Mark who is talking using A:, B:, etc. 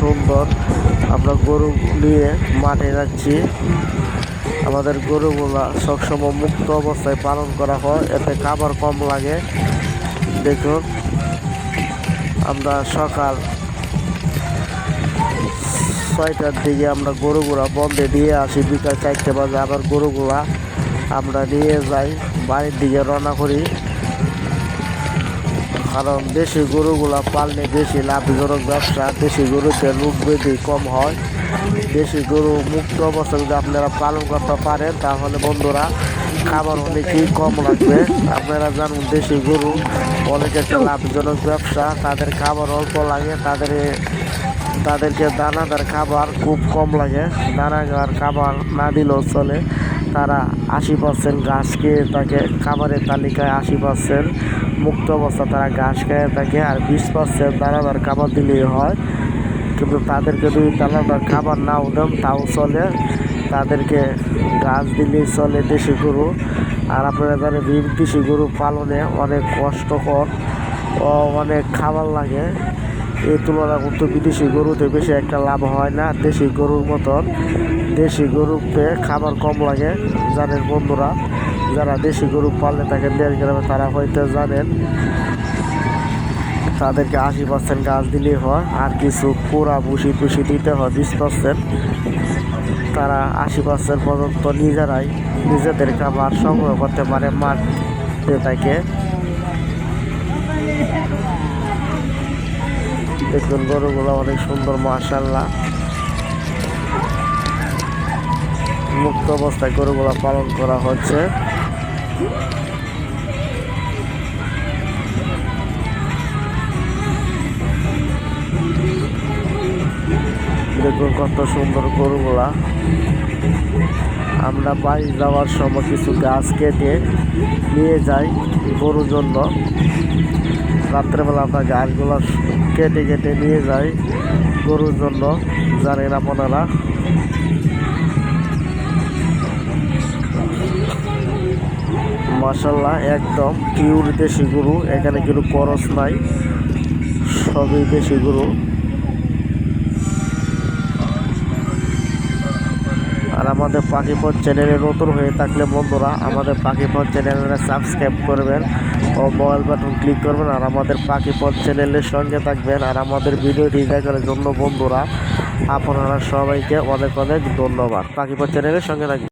A: সুন্দর। আমরা গরু নিয়ে মাঠে যাচ্ছি। আমাদের গরুগুলা সবসময় মুক্ত অবস্থায় পালন করা হয়, এতে খাবার কম লাগে। দেখুন, আমরা সকাল ছয়টার দিকে আমরা গরুগুলা বন্ধে দিয়ে আসি, বিকাল চারটে বাজে আবার গরুগুলা আমরা নিয়ে যাই, বাড়ির দিকে রওনা করি। কারণ দেশি গরুগুলা পাললে বেশি লাভজনক ব্যবসা, দেশি গরুতে রোগ ব্যাধি কম হয়। দেশি গরু মুক্ত অবস্থা যদি আপনারা পালন করতে পারেন, তাহলে বন্ধুরা খাবার অনেকই কম লাগবে। আপনারা জানুন, দেশি গরু অনেক একটা লাভজনক ব্যবসা। তাদের খাবার অল্প লাগে, তাদের তাদেরকে দানাদার খাবার খুব কম লাগে। দানাদার খাবার না দিলেও চলে। তারা আশি পার্সেন্ট ঘাস খেয়ে থাকে খাবারের তালিকায় আশি পার্সেন্ট মুক্ত অবস্থা তারা ঘাস খেয়ে থাকে আর বিশ পার্সেন্ট দানাদার খাবার দিলেই হয়। কিন্তু তাদেরকে যদি দানাদার খাবার নাও দেন, তাও চলে। তাদেরকে গাছ দিলেই চলে দেশি গরু। আর আপনারা জানেন দেশি গরু পালনে অনেক কষ্টকর ও অনেক খাবার লাগে। এই তুলনা কিন্তু বিদেশি গরুতে বেশি একটা লাভ হয় না। দেশি গরুর মতন, দেশি গরুতে খাবার কম লাগে, জানেন বন্ধুরা। যারা দেশি গরু পালনে থাকেন দেড় গ্রামে, তারা হয়তো জানেন, তাদেরকে আশি পার্সেন্ট গাছ দিলেই হয়, আর কিছু পোড়া ভুসি টুসি দিতে হয়, বিশ পার্সেন্ট। তারা আশি পার্সেন্ট পর্যন্ত নিজেরাই নিজেদের খাবার সংগ্রহ করতে পারে মাঠে থেকে। দেখুন গরুগুলো অনেক সুন্দর মাশাল্লাহ মুক্ত অবস্থায় গরুগুলো পালন করা হচ্ছে। দেখুন কত সুন্দর গরুগুলা। আমরা বাড়ি যাওয়ার সময় কিছু গাছ কেটে নিয়ে যাই গরুর জন্য। রাত্রেবেলা আমরা গাছগুলো কেটে কেটে নিয়ে যাই গরুর জন্য জানেন আপনারা মাসাল্লাহ একদম পিওর দেশি গরু, এখানে কিন্তু করস নাই, সবই দেশি গরু। আর আমাদের পাখিপথ চ্যানেলে নতুন হয়ে থাকলে বন্ধুরা, আমাদের পাখিপথ চ্যানেলে সাবস্ক্রাইব করবেন। ও মোবাইল বাটন ক্লিক করবেন আর আমাদের পাখি পাখিপথ চ্যানেলের সঙ্গে থাকবেন। আর আমাদের ভিডিওটি দেখার জন্য বন্ধুরা, আপনারা সবাইকে অনেক অনেক ধন্যবাদ। পাখি পাখিপথ চ্যানেলের সঙ্গে থাকবেন।